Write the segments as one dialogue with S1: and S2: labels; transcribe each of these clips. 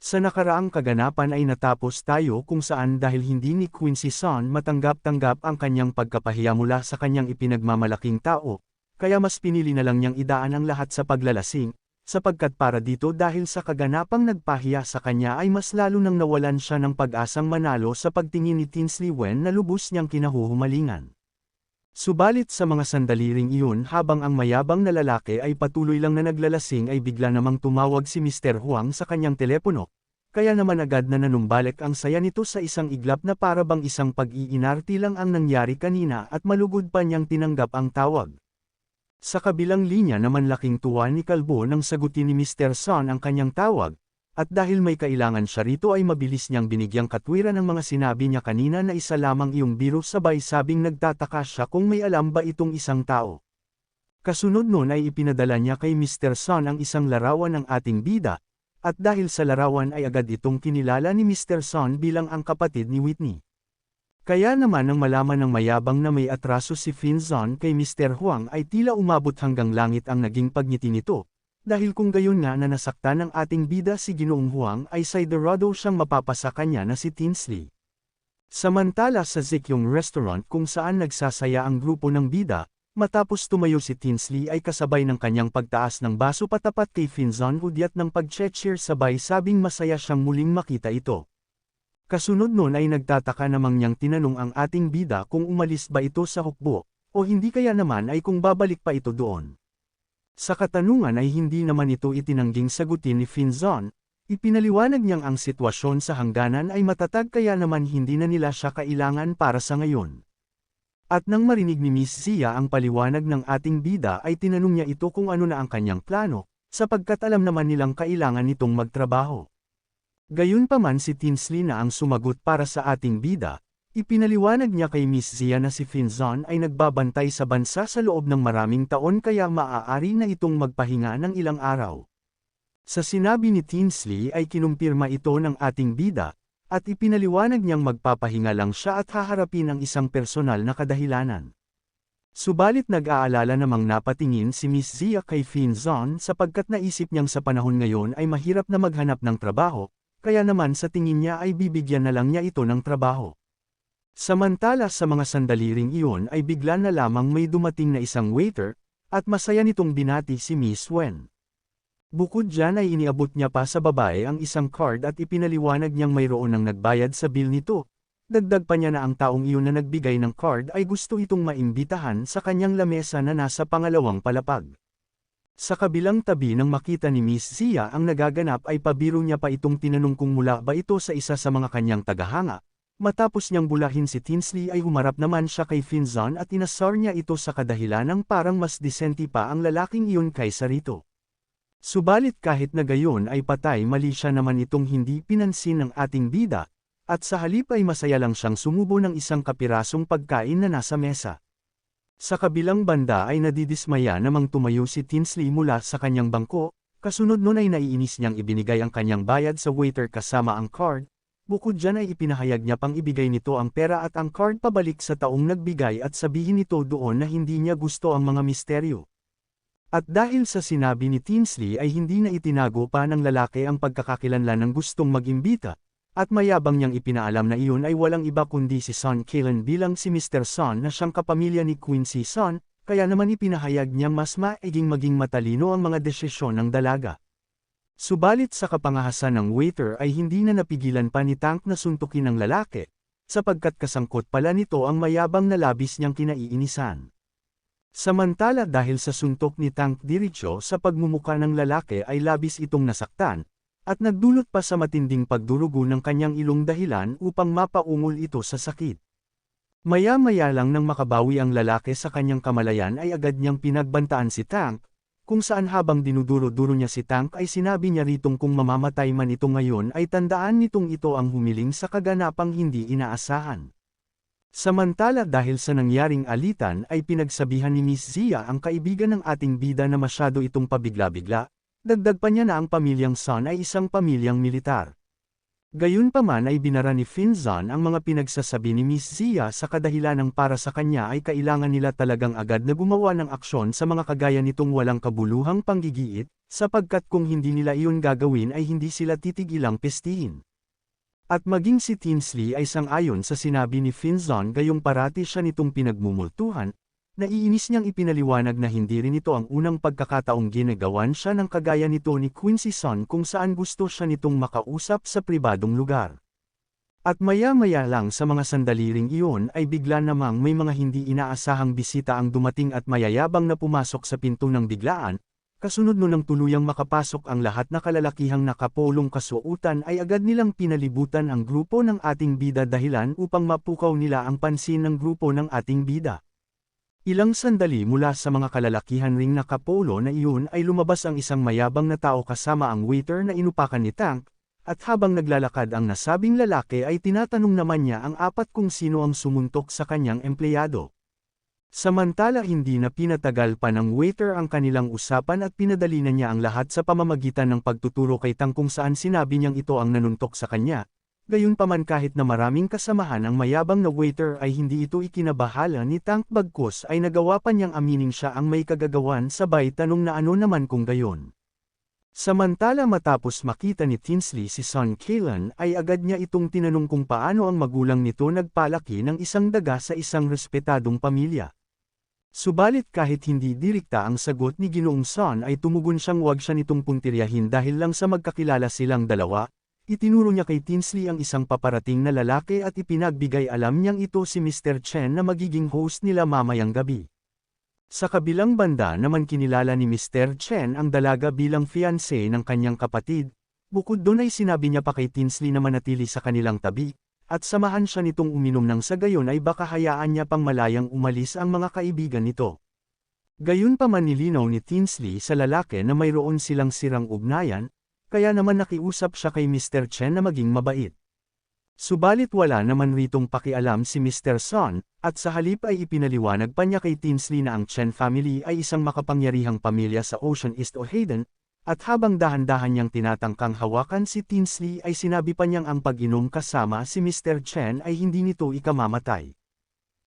S1: Sa nakaraang kaganapan ay natapos tayo kung saan dahil hindi ni Quincy Son matanggap-tanggap ang kanyang pagkapahiya mula sa kanyang ipinagmamalaking tao, kaya mas pinili na lang niyang idaan ang lahat sa paglalasing, sapagkat para dito dahil sa kaganapang nagpahiya sa kanya ay mas lalo nang nawalan siya ng pag-asang manalo sa pagtingin ni Tinsley Wen na lubos niyang kinahuhumalingan. Subalit sa mga sandali ring iyon habang ang mayabang na lalaki ay patuloy lang na naglalasing ay bigla namang tumawag si Mr. Huang sa kanyang telepono, kaya naman agad na nanumbalik ang saya nito sa isang iglap na para bang isang pag-iinarti lang ang nangyari kanina at malugod pa niyang tinanggap ang tawag. Sa kabilang linya naman laking tuwa ni Kalbo nang sagutin ni Mr. Son ang kanyang tawag, at dahil may kailangan siya rito ay mabilis niyang binigyang katwiran ng mga sinabi niya kanina na isa lamang iyong biro sabay sabing nagtataka siya kung may alam ba itong isang tao. Kasunod nun ay ipinadala niya kay Mr. Son ang isang larawan ng ating bida, at dahil sa larawan ay agad itong kinilala ni Mr. Son bilang ang kapatid ni Whitney. Kaya naman nang malaman ng mayabang na may atraso si Finzon kay Mr. Huang ay tila umabot hanggang langit ang naging pagngiti nito, dahil kung gayon nga na nasaktan ng ating bida si Ginoong Huang ay Siderado siyang mapapasa kanya na si Tinsley. Samantala sa Zikyong Restaurant kung saan nagsasaya ang grupo ng bida, matapos tumayo si Tinsley ay kasabay ng kanyang pagtaas ng baso patapat kay Finzon hudyat ng pag-cheer sabay sabing masaya siyang muling makita ito. Kasunod nun ay nagtataka namang niyang tinanong ang ating bida kung umalis ba ito sa hukbo, o hindi kaya naman ay kung babalik pa ito doon. Sa katanungan ay hindi naman ito itinangging sagutin ni Finzon, ipinaliwanag niyang ang sitwasyon sa hangganan ay matatag kaya naman hindi na nila siya kailangan para sa ngayon. At nang marinig ni Miss Zia ang paliwanag ng ating bida ay tinanong niya ito kung ano na ang kanyang plano, sapagkat alam naman nilang kailangan nitong magtrabaho. Gayunpaman si Tinsley na ang sumagot para sa ating bida, Ipinaliwanag niya kay Miss Zia na si Finzon ay nagbabantay sa bansa sa loob ng maraming taon kaya maaari na itong magpahinga ng ilang araw. Sa sinabi ni Tinsley ay kinumpirma ito ng ating bida, at ipinaliwanag niyang magpapahinga lang siya at haharapin ang isang personal na kadahilanan. Subalit nag-aalala namang napatingin si Miss Zia kay Finzon sapagkat naisip niyang sa panahon ngayon ay mahirap na maghanap ng trabaho, kaya naman sa tingin niya ay bibigyan na lang niya ito ng trabaho. Samantala sa mga sandali ring iyon ay bigla na lamang may dumating na isang waiter, at masaya nitong binati si Miss Wen. Bukod dyan ay iniabot niya pa sa babae ang isang card at ipinaliwanag niyang mayroon ng nagbayad sa bill nito. Dagdag pa niya na ang taong iyon na nagbigay ng card ay gusto itong maimbitahan sa kanyang lamesa na nasa pangalawang palapag. Sa kabilang tabi nang makita ni Miss Zia ang nagaganap ay pabiro niya pa itong tinanong kung mula ba ito sa isa sa mga kanyang tagahanga, Matapos niyang bulahin si Tinsley ay humarap naman siya kay Finzon at inasar niya ito sa kadahilanang parang mas disenti pa ang lalaking iyon kaysa rito. Subalit kahit na gayon ay patay mali siya naman itong hindi pinansin ng ating bida, at sa halip ay masaya lang siyang sumubo ng isang kapirasong pagkain na nasa mesa. Sa kabilang banda ay nadidismaya namang tumayo si Tinsley mula sa kanyang bangko, kasunod nun ay naiinis niyang ibinigay ang kanyang bayad sa waiter kasama ang card, Bukod dyan ay ipinahayag niya pang ibigay nito ang pera at ang card pabalik sa taong nagbigay at sabihin nito doon na hindi niya gusto ang mga misteryo. At dahil sa sinabi ni Tinsley ay hindi na itinago pa ng lalaki ang pagkakakilanlan ng gustong magimbita, at mayabang niyang ipinaalam na iyon ay walang iba kundi si Son Kalen bilang si Mr. Son na siyang kapamilya ni Quincy Son, kaya naman ipinahayag niya mas maiging maging matalino ang mga desisyon ng dalaga. Subalit sa kapangahasan ng waiter ay hindi na napigilan pa ni Tank na suntukin ang lalaki, sapagkat kasangkot pala nito ang mayabang na labis niyang kinaiinisan. Samantala dahil sa suntok ni Tank Diricho sa pagmumuka ng lalaki ay labis itong nasaktan, at nagdulot pa sa matinding pagdurugo ng kanyang ilong dahilan upang mapaungol ito sa sakit. Maya-maya lang nang makabawi ang lalaki sa kanyang kamalayan ay agad niyang pinagbantaan si Tank, kung saan habang dinuduro-duro niya si Tank ay sinabi niya ritong kung mamamatay man ito ngayon ay tandaan nitong ito ang humiling sa kaganapang hindi inaasahan. Samantala dahil sa nangyaring alitan ay pinagsabihan ni Miss Zia ang kaibigan ng ating bida na masyado itong pabigla-bigla, dagdag pa niya na ang pamilyang Son ay isang pamilyang militar. Gayunpaman ay binara ni Finzon ang mga pinagsasabi ni Miss Zia sa kadahilanang para sa kanya ay kailangan nila talagang agad na gumawa ng aksyon sa mga kagaya nitong walang kabuluhang panggigiit, sapagkat kung hindi nila iyon gagawin ay hindi sila titigilang pestihin. At maging si Tinsley ay sang-ayon sa sinabi ni Finzon gayong parati siya nitong pinagmumultuhan, naiinis niyang ipinaliwanag na hindi rin ito ang unang pagkakataong ginagawan siya ng kagaya nito ni Quincy Son kung saan gusto siya nitong makausap sa pribadong lugar. At maya-maya lang sa mga sandali ring iyon ay bigla namang may mga hindi inaasahang bisita ang dumating at mayayabang na pumasok sa pinto ng biglaan, Kasunod no nang tuluyang makapasok ang lahat na kalalakihang nakapolong kasuotan ay agad nilang pinalibutan ang grupo ng ating bida dahilan upang mapukaw nila ang pansin ng grupo ng ating bida. Ilang sandali mula sa mga kalalakihan ring nakapolo na iyon ay lumabas ang isang mayabang na tao kasama ang waiter na inupakan ni Tank, at habang naglalakad ang nasabing lalaki ay tinatanong naman niya ang apat kung sino ang sumuntok sa kanyang empleyado. Samantala hindi na pinatagal pa ng waiter ang kanilang usapan at pinadali na niya ang lahat sa pamamagitan ng pagtuturo kay Tang kung saan sinabi niyang ito ang nanuntok sa kanya. Gayunpaman kahit na maraming kasamahan ang mayabang na waiter ay hindi ito ikinabahala ni Tank bagkus ay nagawa pa niyang aminin siya ang may kagagawan sabay tanong na ano naman kung gayon. Samantala matapos makita ni Tinsley si Son Kalen ay agad niya itong tinanong kung paano ang magulang nito nagpalaki ng isang daga sa isang respetadong pamilya. Subalit kahit hindi direkta ang sagot ni Ginoong Son ay tumugon siyang wag siya nitong puntiryahin dahil lang sa magkakilala silang dalawa, itinuro niya kay Tinsley ang isang paparating na lalaki at ipinagbigay alam niyang ito si Mr. Chen na magiging host nila mamayang gabi. Sa kabilang banda naman kinilala ni Mr. Chen ang dalaga bilang fiancé ng kanyang kapatid, bukod doon ay sinabi niya pa kay Tinsley na manatili sa kanilang tabi, at samahan siya nitong uminom ng sa gayon ay baka hayaan niya pang malayang umalis ang mga kaibigan nito. Gayon pa man nilinaw ni Tinsley sa lalaki na mayroon silang sirang ugnayan, kaya naman nakiusap siya kay Mr. Chen na maging mabait. Subalit wala naman ritong pakialam si Mr. Son, at sa halip ay ipinaliwanag pa niya kay Tinsley na ang Chen family ay isang makapangyarihang pamilya sa Ocean East o Hayden, at habang dahan-dahan niyang tinatangkang hawakan si Tinsley ay sinabi pa niyang ang pag-inom kasama si Mr. Chen ay hindi nito ikamamatay.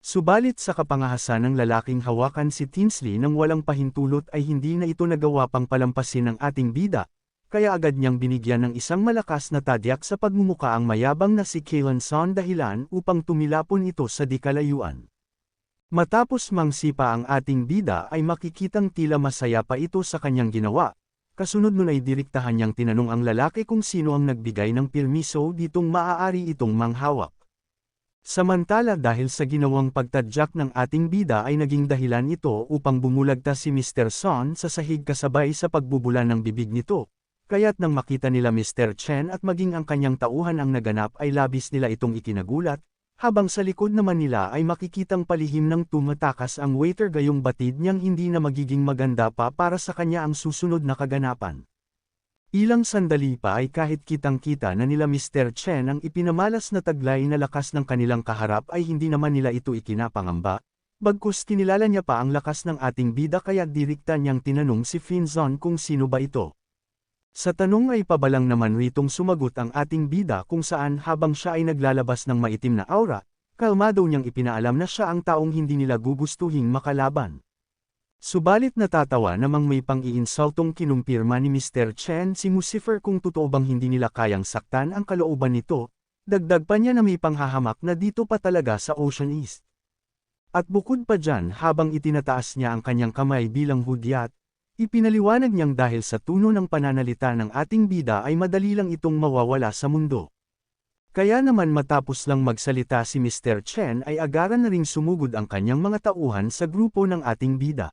S1: Subalit sa kapangahasan ng lalaking hawakan si Tinsley nang walang pahintulot ay hindi na ito nagawa pang palampasin ng ating bida, kaya agad niyang binigyan ng isang malakas na tadyak sa pagmumuka ang mayabang na si Kaylan Son dahilan upang tumilapon ito sa dikalayuan. Matapos mangsipa ang ating bida ay makikitang tila masaya pa ito sa kanyang ginawa, Kasunod nun ay direktahan niyang tinanong ang lalaki kung sino ang nagbigay ng permiso ditong maaari itong manghawak. Samantala dahil sa ginawang pagtadyak ng ating bida ay naging dahilan ito upang bumulagta si Mr. Son sa sahig kasabay sa pagbubula ng bibig nito. Kaya't nang makita nila Mr. Chen at maging ang kanyang tauhan ang naganap ay labis nila itong ikinagulat, habang sa likod naman nila ay makikitang palihim ng tumatakas ang waiter gayong batid niyang hindi na magiging maganda pa para sa kanya ang susunod na kaganapan. Ilang sandali pa ay kahit kitang-kita na nila Mr. Chen ang ipinamalas na taglay na lakas ng kanilang kaharap ay hindi naman nila ito ikinapangamba, bagkus kinilala niya pa ang lakas ng ating bida kaya direkta niyang tinanong si Finzon kung sino ba ito. Sa tanong ay pabalang naman ritong sumagot ang ating bida kung saan habang siya ay naglalabas ng maitim na aura, kalmado niyang ipinaalam na siya ang taong hindi nila gugustuhing makalaban. Subalit natatawa namang may pang-iinsultong kinumpirma ni Mr. Chen si Lucifer kung totoo bang hindi nila kayang saktan ang kalooban nito, dagdag pa niya na may panghahamak na dito pa talaga sa Ocean East. At bukod pa dyan habang itinataas niya ang kanyang kamay bilang hudyat, Ipinaliwanag niyang dahil sa tuno ng pananalita ng ating bida ay madali lang itong mawawala sa mundo. Kaya naman matapos lang magsalita si Mr. Chen ay agaran na ring sumugod ang kanyang mga tauhan sa grupo ng ating bida.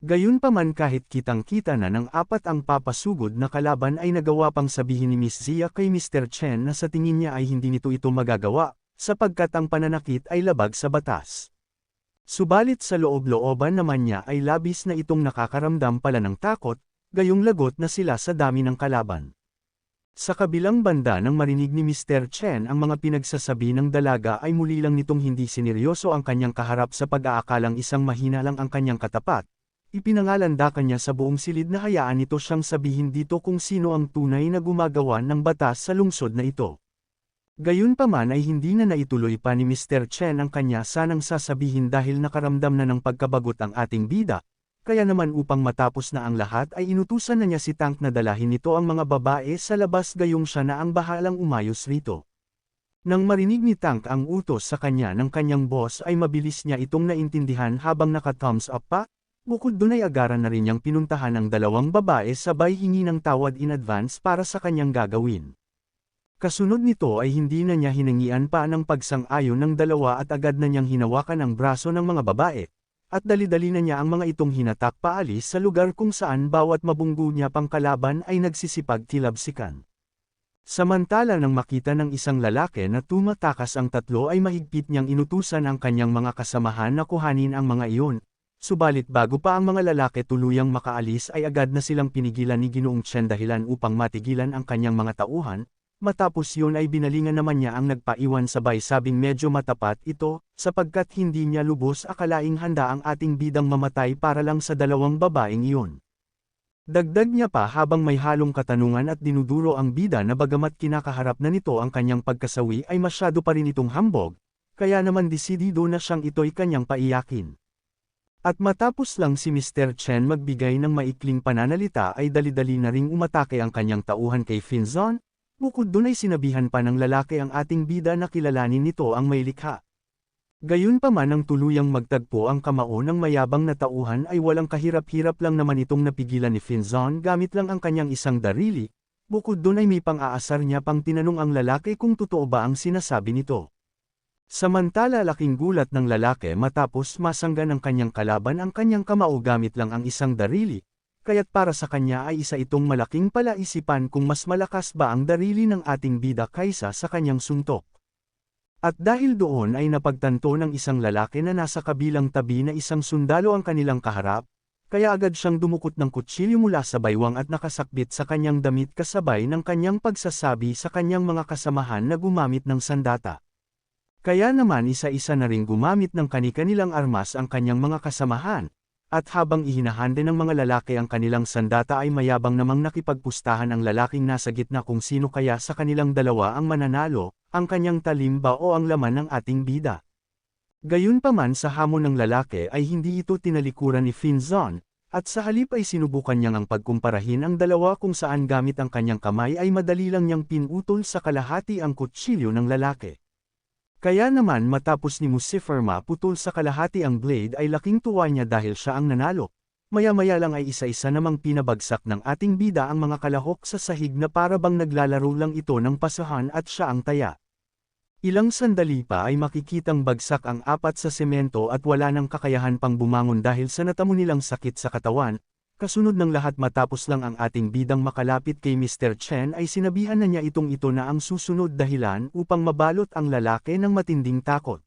S1: Gayunpaman kahit kitang-kita na ng apat ang papasugod na kalaban ay nagawa pang sabihin ni Miss Zia kay Mr. Chen na sa tingin niya ay hindi nito ito magagawa, sapagkat ang pananakit ay labag sa batas. Subalit sa loob-looban naman niya ay labis na itong nakakaramdam pala ng takot, gayong lagot na sila sa dami ng kalaban. Sa kabilang banda nang marinig ni Mr. Chen ang mga pinagsasabi ng dalaga ay muli lang nitong hindi sineryoso ang kanyang kaharap sa pag-aakalang isang mahina lang ang kanyang katapat. Ipinangalanda kanya sa buong silid na hayaan nito siyang sabihin dito kung sino ang tunay na gumagawa ng batas sa lungsod na ito. Gayunpaman ay hindi na naituloy pa ni Mr. Chen ang kanya sanang sasabihin dahil nakaramdam na ng pagkabagot ang ating bida, kaya naman upang matapos na ang lahat ay inutusan na niya si Tank na dalahin nito ang mga babae sa labas gayong siya na ang bahalang umayos rito. Nang marinig ni Tank ang utos sa kanya ng kanyang boss ay mabilis niya itong naintindihan habang naka-thumbs up pa, bukod doon ay agaran na rin niyang pinuntahan ang dalawang babae sabay hingi ng tawad in advance para sa kanyang gagawin. Kasunod nito ay hindi na niya hinangian pa ng pagsang-ayon ng dalawa at agad na niyang hinawakan ang braso ng mga babae, at dali-dali na niya ang mga itong hinatak paalis sa lugar kung saan bawat mabunggo niya pang kalaban ay nagsisipag kilabsikan. Samantala nang makita ng isang lalaki na tumatakas ang tatlo ay mahigpit niyang inutusan ang kanyang mga kasamahan na kuhanin ang mga iyon, subalit bago pa ang mga lalaki tuluyang makaalis ay agad na silang pinigilan ni Ginoong Chen dahilan upang matigilan ang kanyang mga tauhan, Matapos yun ay binalingan naman niya ang nagpaiwan sabay sabing medyo matapat ito, sapagkat hindi niya lubos akalaing handa ang ating bidang mamatay para lang sa dalawang babaeng iyon. Dagdag niya pa habang may halong katanungan at dinuduro ang bida na bagamat kinakaharap na nito ang kanyang pagkasawi ay masyado pa rin itong hambog, kaya naman desidido na siyang ito'y kanyang paiyakin. At matapos lang si Mr. Chen magbigay ng maikling pananalita ay dali-dali na ring umatake ang kanyang tauhan kay Finzon, Bukod dun ay sinabihan pa ng lalaki ang ating bida na kilalanin nito ang may likha. Gayunpaman ang tuluyang magtagpo ang kamao ng mayabang na tauhan ay walang kahirap-hirap lang naman itong napigilan ni Finzon gamit lang ang kanyang isang darili, bukod dun ay may pang-aasar niya pang tinanong ang lalaki kung totoo ba ang sinasabi nito. Samantala laking gulat ng lalaki matapos masanggan ng kanyang kalaban ang kanyang kamao gamit lang ang isang darili, kaya't para sa kanya ay isa itong malaking palaisipan kung mas malakas ba ang darili ng ating bida kaysa sa kanyang suntok. At dahil doon ay napagtanto ng isang lalaki na nasa kabilang tabi na isang sundalo ang kanilang kaharap, kaya agad siyang dumukot ng kutsilyo mula sa baywang at nakasakbit sa kanyang damit kasabay ng kanyang pagsasabi sa kanyang mga kasamahan na gumamit ng sandata. Kaya naman isa-isa na ring gumamit ng kani-kanilang armas ang kanyang mga kasamahan, at habang ihinahande ng mga lalaki ang kanilang sandata ay mayabang namang nakipagpustahan ang lalaking nasa gitna kung sino kaya sa kanilang dalawa ang mananalo, ang kanyang talimba o ang laman ng ating bida. Gayunpaman sa hamon ng lalaki ay hindi ito tinalikuran ni Finzon, at sa halip ay sinubukan niyang ang pagkumparahin ang dalawa kung saan gamit ang kanyang kamay ay madali lang niyang pinutol sa kalahati ang kutsilyo ng lalaki. Kaya naman matapos ni Musifer maputol sa kalahati ang blade ay laking tuwa niya dahil siya ang nanalo. Maya-maya lang ay isa-isa namang pinabagsak ng ating bida ang mga kalahok sa sahig na para bang naglalaro lang ito ng pasahan at siya ang taya. Ilang sandali pa ay makikitang bagsak ang apat sa semento at wala nang kakayahan pang bumangon dahil sa natamo nilang sakit sa katawan, Kasunod ng lahat matapos lang ang ating bidang makalapit kay Mr. Chen ay sinabihan na niya itong ito na ang susunod dahilan upang mabalot ang lalaki ng matinding takot.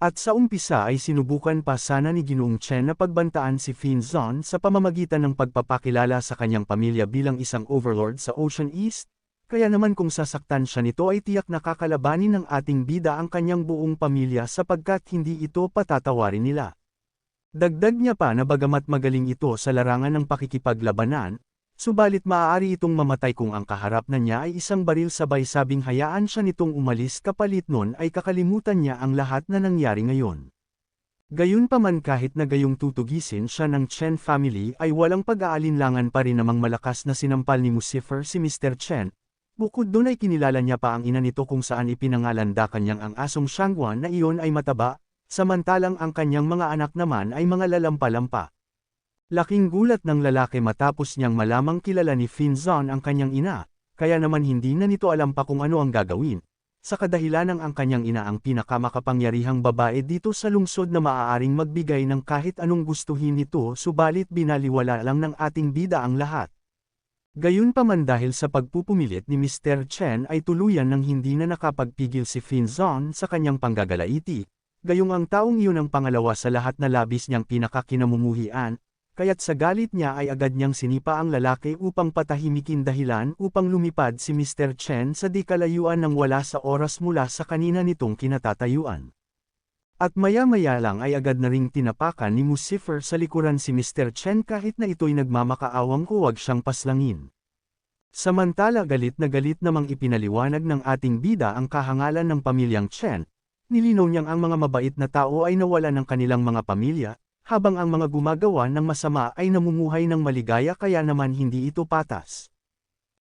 S1: At sa umpisa ay sinubukan pa sana ni Ginoong Chen na pagbantaan si Fin Zon sa pamamagitan ng pagpapakilala sa kanyang pamilya bilang isang overlord sa Ocean East, kaya naman kung sasaktan siya nito ay tiyak na kakalabanin ng ating bida ang kanyang buong pamilya sapagkat hindi ito patatawarin nila. Dagdag niya pa na bagamat magaling ito sa larangan ng pakikipaglabanan, subalit maaari itong mamatay kung ang kaharap na niya ay isang baril sabay sabing hayaan siya nitong umalis kapalit nun ay kakalimutan niya ang lahat na nangyari ngayon. Gayunpaman kahit na gayong tutugisin siya ng Chen family ay walang pag-aalinlangan pa rin namang malakas na sinampal ni Musifer si Mr. Chen, Bukod doon ay kinilala niya pa ang ina nito kung saan ipinangalanda kanyang ang asong Shangguan na iyon ay mataba, samantalang ang kanyang mga anak naman ay mga lalampa-lampa. Laking gulat ng lalaki matapos niyang malamang kilala ni Finzon ang kanyang ina, kaya naman hindi na nito alam pa kung ano ang gagawin. Sa kadahilanang ang kanyang ina ang pinakamakapangyarihang babae dito sa lungsod na maaaring magbigay ng kahit anong gustuhin nito subalit binaliwala lang ng ating bida ang lahat. Gayunpaman dahil sa pagpupumilit ni Mr. Chen ay tuluyan ng hindi na nakapagpigil si Finzon sa kanyang panggagalaiti, Gayong ang taong iyon ang pangalawa sa lahat na labis niyang pinakakinamumuhian, kaya't sa galit niya ay agad niyang sinipa ang lalaki upang patahimikin dahilan upang lumipad si Mr. Chen sa di kalayuan ng wala sa oras mula sa kanina nitong kinatatayuan. At maya-maya lang ay agad na ring tinapakan ni Musifer sa likuran si Mr. Chen kahit na ito'y nagmamakaawang huwag siyang paslangin. Samantala galit na galit namang ipinaliwanag ng ating bida ang kahangalan ng pamilyang Chen, nilinaw niyang ang mga mabait na tao ay nawala ng kanilang mga pamilya, habang ang mga gumagawa ng masama ay namumuhay ng maligaya kaya naman hindi ito patas.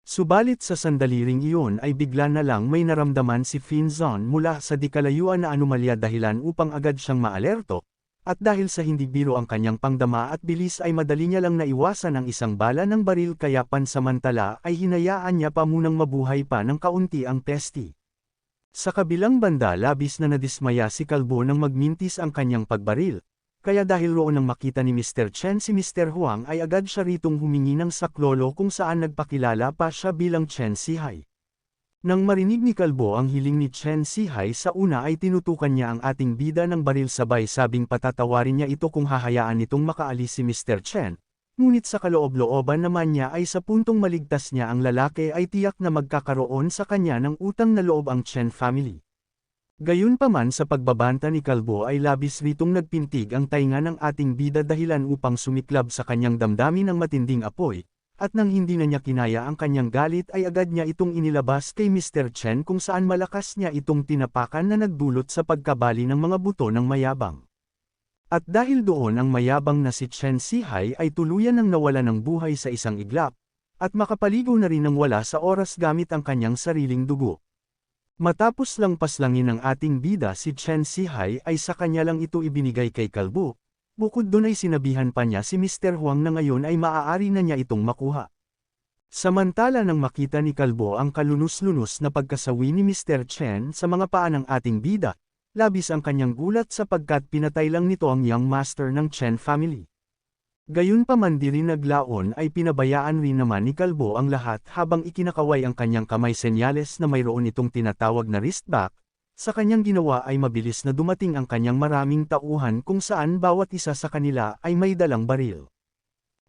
S1: Subalit sa sandali ring iyon ay bigla na lang may naramdaman si Finzon mula sa di kalayuan na anomalya dahilan upang agad siyang maalerto, at dahil sa hindi biro ang kanyang pangdama at bilis ay madali niya lang naiwasan ang isang bala ng baril kaya pansamantala ay hinayaan niya pa munang mabuhay pa ng kaunti ang pesti. Sa kabilang banda labis na nadismaya si Kalbo nang magmintis ang kanyang pagbaril, kaya dahil roon nang makita ni Mr. Chen si Mr. Huang ay agad siya ritong humingi ng saklolo kung saan nagpakilala pa siya bilang Chen Sihai. Nang marinig ni Kalbo ang hiling ni Chen Sihai sa una ay tinutukan niya ang ating bida ng baril sabay sabing patatawarin niya ito kung hahayaan nitong makaalis si Mr. Chen. Ngunit sa kaloob-looban naman niya ay sa puntong maligtas niya ang lalaki ay tiyak na magkakaroon sa kanya ng utang na loob ang Chen family. Gayunpaman sa pagbabanta ni Kalbo ay labis ritong nagpintig ang tainga ng ating bida dahilan upang sumiklab sa kanyang damdamin ng matinding apoy, at nang hindi na niya kinaya ang kanyang galit ay agad niya itong inilabas kay Mr. Chen kung saan malakas niya itong tinapakan na nagdulot sa pagkabali ng mga buto ng mayabang. At dahil doon ang mayabang na si Chen Sihai ay tuluyan ng nawala ng buhay sa isang iglap, at makapaligo na rin ng wala sa oras gamit ang kanyang sariling dugo. Matapos lang paslangin ng ating bida si Chen Sihai ay sa kanya lang ito ibinigay kay Kalbo. Bukod doon ay sinabihan pa niya si Mr. Huang na ngayon ay maaari na niya itong makuha. Samantala nang makita ni Kalbo ang kalunos-lunos na pagkasawi ni Mr. Chen sa mga paa ng ating bida, labis ang kanyang gulat sapagkat pinatay lang nito ang young master ng Chen family. Gayunpaman di rin naglaon ay pinabayaan rin naman ni Kalbo ang lahat habang ikinakaway ang kanyang kamay senyales na mayroon itong tinatawag na wristback, sa kanyang ginawa ay mabilis na dumating ang kanyang maraming tauhan kung saan bawat isa sa kanila ay may dalang baril.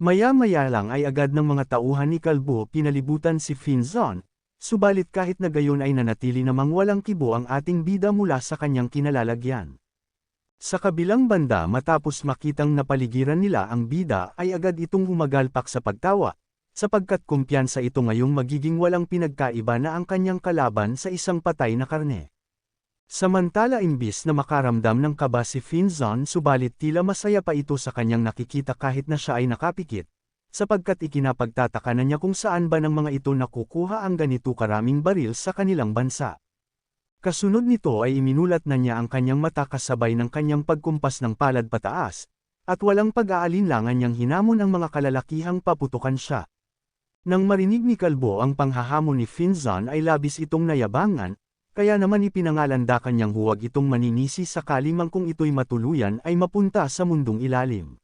S1: Maya-maya lang ay agad ng mga tauhan ni Kalbo pinalibutan si Finzon, subalit kahit na gayon ay nanatili namang walang kibo ang ating bida mula sa kanyang kinalalagyan. Sa kabilang banda matapos makitang napaligiran nila ang bida ay agad itong humagalpak sa pagtawa, sapagkat kumpiyansa ito ngayong magiging walang pinagkaiba na ang kanyang kalaban sa isang patay na karne. Samantala imbis na makaramdam ng kaba si Finzon subalit tila masaya pa ito sa kanyang nakikita kahit na siya ay nakapikit, sapagkat ikinapagtataka na niya kung saan ba ng mga ito nakukuha ang ganito karaming baril sa kanilang bansa. Kasunod nito ay iminulat na niya ang kanyang mata kasabay ng kanyang pagkumpas ng palad pataas, at walang pag-aalinlangan niyang hinamon ang mga kalalakihang paputukan siya. Nang marinig ni Kalbo ang panghahamon ni Finzon ay labis itong nayabangan, kaya naman ipinangalandakan niyang huwag itong maninisi sakali mang kung ito'y matuluyan ay mapunta sa mundong ilalim.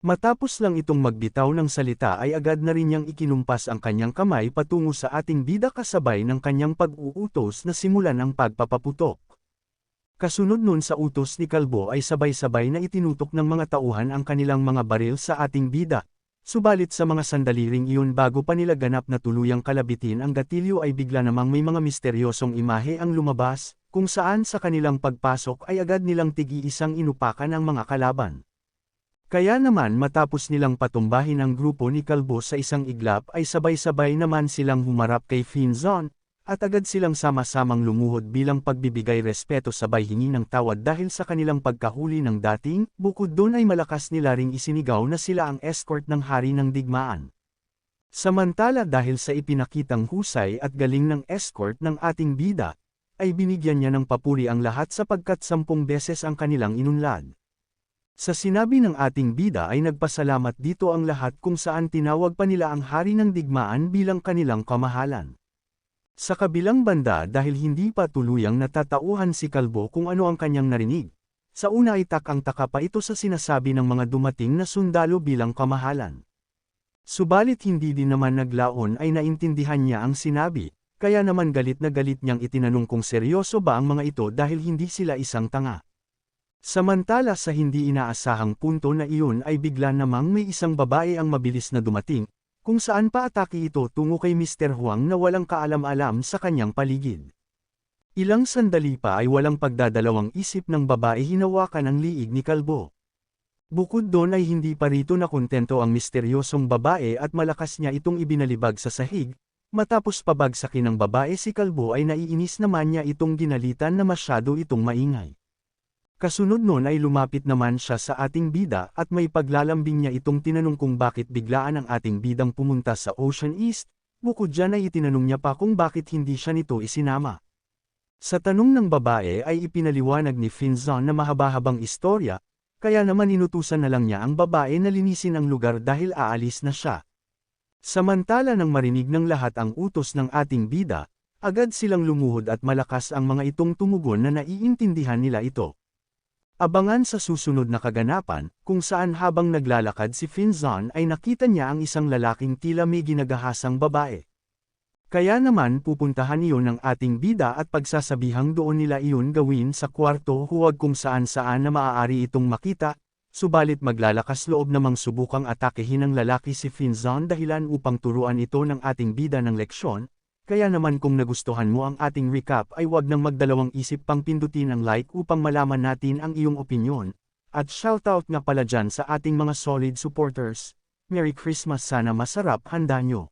S1: Matapos lang itong magbitaw ng salita ay agad na rin niyang ikinumpas ang kanyang kamay patungo sa ating bida kasabay ng kanyang pag-uutos na simulan ang pagpapaputok. Kasunod nun sa utos ni Kalbo ay sabay-sabay na itinutok ng mga tauhan ang kanilang mga baril sa ating bida. Subalit sa mga sandali ring iyon bago pa nila ganap na tuluyang kalabitin ang gatilyo ay bigla namang may mga misteryosong imahe ang lumabas, kung saan sa kanilang pagpasok ay agad nilang tigi-isang inupakan ang mga kalaban. Kaya naman matapos nilang patumbahin ang grupo ni Kalbo sa isang iglap ay sabay-sabay naman silang humarap kay Finzon, at agad silang sama-samang lumuhod bilang pagbibigay respeto sabay hingi ng tawad dahil sa kanilang pagkahuli ng dating, bukod doon ay malakas nila ring isinigaw na sila ang escort ng hari ng digmaan. Samantala dahil sa ipinakitang husay at galing ng escort ng ating bida, ay binigyan niya ng papuri ang lahat sapagkat sampung beses ang kanilang inunlad. Sa sinabi ng ating bida ay nagpasalamat dito ang lahat kung saan tinawag pa nila ang hari ng digmaan bilang kanilang kamahalan. Sa kabilang banda dahil hindi pa tuluyang natatauhan si Kalbo kung ano ang kanyang narinig, sa una ay takang-taka pa ito sa sinasabi ng mga dumating na sundalo bilang kamahalan. Subalit hindi din naman naglaon ay naintindihan niya ang sinabi, kaya naman galit na galit niyang itinanong kung seryoso ba ang mga ito dahil hindi sila isang tanga. Samantala sa hindi inaasahang punto na iyon ay bigla namang may isang babae ang mabilis na dumating, kung saan paatake ito tungo kay Mr. Huang na walang kaalam-alam sa kanyang paligid. Ilang sandali pa ay walang pagdadalawang isip ng babae hinawakan ang liig ni Kalbo. Bukod doon ay hindi pa rito nakontento ang misteryosong babae at malakas niya itong ibinalibag sa sahig, Matapos pabagsakin ng babae si Kalbo ay naiinis naman niya itong ginalitan na masyado itong maingay. Kasunod nun ay lumapit naman siya sa ating bida at may paglalambing niya itong tinanong kung bakit biglaan ang ating bidang pumunta sa Ocean East, bukod dyan ay itinanong niya pa kung bakit hindi siya nito isinama. Sa tanong ng babae ay ipinaliwanag ni Finzon na mahaba-habang istorya, kaya naman inutusan na lang niya ang babae na linisin ang lugar dahil aalis na siya. Samantala nang marinig ng lahat ang utos ng ating bida, agad silang lumuhod at malakas ang mga itong tumugon na naiintindihan nila ito. Abangan sa susunod na kaganapan, kung saan habang naglalakad si Finzon ay nakita niya ang isang lalaking tila may ginagahasang babae. Kaya naman pupuntahan iyon ng ating bida at pagsasabihang doon nila iyon gawin sa kwarto huwag kung saan saan na maaari itong makita, subalit maglalakas loob namang subukang atakehin ng lalaki si Finzon dahilan upang turuan ito ng ating bida ng leksyon, kaya naman kung nagustuhan mo ang ating recap ay wag nang magdalawang isip pang pindutin ang like upang malaman natin ang iyong opinyon, at shoutout nga pala dyan sa ating mga solid supporters, Merry Christmas sana masarap handa nyo.